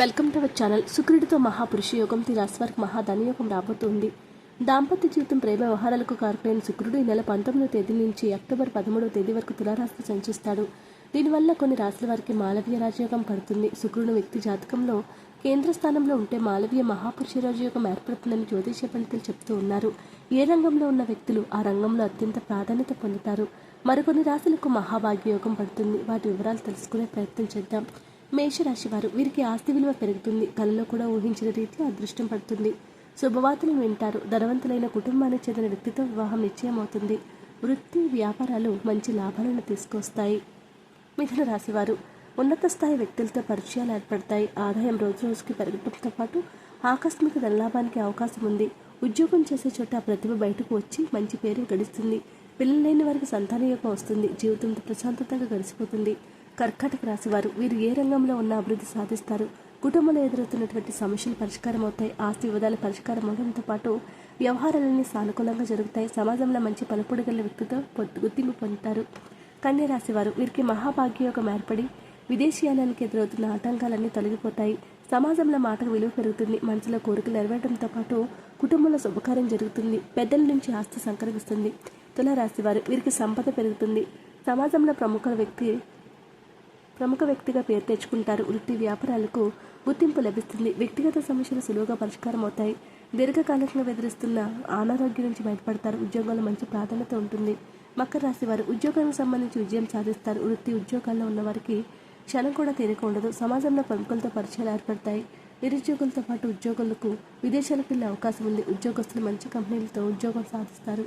Welcome to our channel. శుక్రుడితో మహాపురుష యోగం తిరాస్వారికి మహాధనయోగం రాబోతోంది. దాంపత్య జీవితం ప్రేమ వ్యవహారాలకు కారకులైన శుక్రుడు ఈ నెల పంతొమ్మిదో తేదీ నుంచి అక్టోబర్ పదమూడవ తేదీ వరకు తులారాశిలో సంచిస్తాడు దీనివల్ల కొన్ని రాశుల వారికి మాలవీయ రాజయోగం పడుతుంది. శుక్రుడు వ్యక్తి జాతకంలో కేంద్ర స్థానంలో ఉంటే మాలవీయ మహాపురుష రాజయోగం ఏర్పడుతుందని జ్యోతిష పండితులు చెప్తూ ఉన్నారు. ఏ రంగంలో ఉన్న వ్యక్తులు ఆ రంగంలో అత్యంత ప్రాధాన్యత పొందుతారు. మరికొన్ని రాశులకు మహాభాగ్యయోగం పడుతుంది. వాటి వివరాలు తెలుసుకునే ప్రయత్నం చేద్దాం. మేషరాశి వారు వీరికి ఆస్తి విలువ పెరుగుతుంది. కలలో కూడా ఊహించిన రీతి అదృష్టం పడుతుంది. శుభవార్తలు వింటారు. ధనవంతులైన కుటుంబానికి చెందిన వ్యక్తితో వివాహం నిశ్చయమవుతుంది. వృత్తి వ్యాపారాలు మంచి లాభాలను తీసుకొస్తాయి. మిథున రాశివారు ఉన్నత స్థాయి వ్యక్తులతో పరిచయాలు ఏర్పడతాయి. ఆదాయం రోజు రోజుకి పెరగడంతో పాటు ఆకస్మిక ధనలాభానికి అవకాశం ఉంది. ఉద్యోగం చేసే చోట ప్రతిభ బయటకు వచ్చి మంచి పేరు గడిస్తుంది. పిల్లలు లేని వారికి సంతాన యోగం వస్తుంది. జీవితంతో ప్రశాంతతగా గడిచిపోతుంది. కర్కాటక రాశివారు వీరు ఏ రంగంలో ఉన్న అభివృద్ధి సాధిస్తారు. కుటుంబంలో ఎదురవుతున్నటువంటి సమస్యలు పరిష్కారం అవుతాయి. ఆస్తి వివాదాలు పరిష్కారం అవడంతో పాటు వ్యవహారాలన్నీ సానుకూలంగా జరుగుతాయి. సమాజంలో మంచి పలుపుడు గల వ్యక్తితో గుర్తింపు పొందుతారు. కన్య రాశివారు వీరికి మహాభాగ్యయోగం ఏర్పడి విదేశీయానానికి ఎదురవుతున్న ఆటంకాలన్నీ తొలగిపోతాయి. సమాజంలో మాటకు విలువ పెరుగుతుంది. మనసులో కోరికలు నెరవేరడంతో పాటు కుటుంబంలో శుభకార్యం జరుగుతుంది. పెద్దల నుంచి ఆస్తి సంక్రమిస్తుంది తులారాశివారు వీరికి సంపద పెరుగుతుంది. సమాజంలో ప్రముఖ వ్యక్తి ప్రముఖ వ్యక్తిగా పేరు తెచ్చుకుంటారు. వృత్తి వ్యాపారాలకు గుర్తింపు లభిస్తుంది. వ్యక్తిగత సమస్యలు సులువుగా పరిష్కారం అవుతాయి. దీర్ఘకాలంగా ఎదురిస్తున్న అనారోగ్యం నుంచి బయటపడతారు. ఉద్యోగంలో మంచి ప్రాధాన్యత ఉంటుంది. మకర రాశి వారు ఉద్యోగానికి సంబంధించి విజయం సాధిస్తారు. వృత్తి ఉద్యోగాల్లో ఉన్నవారికి క్షణం కూడా తీరిక ఉండదు. సమాజంలో ప్రముఖులతో పరిచయాలు ఏర్పడతాయి. నిరుద్యోగులతో పాటు ఉద్యోగులకు విదేశాలకు వెళ్ళే అవకాశం ఉంది. ఉద్యోగస్తులు మంచి కంపెనీలతో ఉద్యోగం సాధిస్తారు.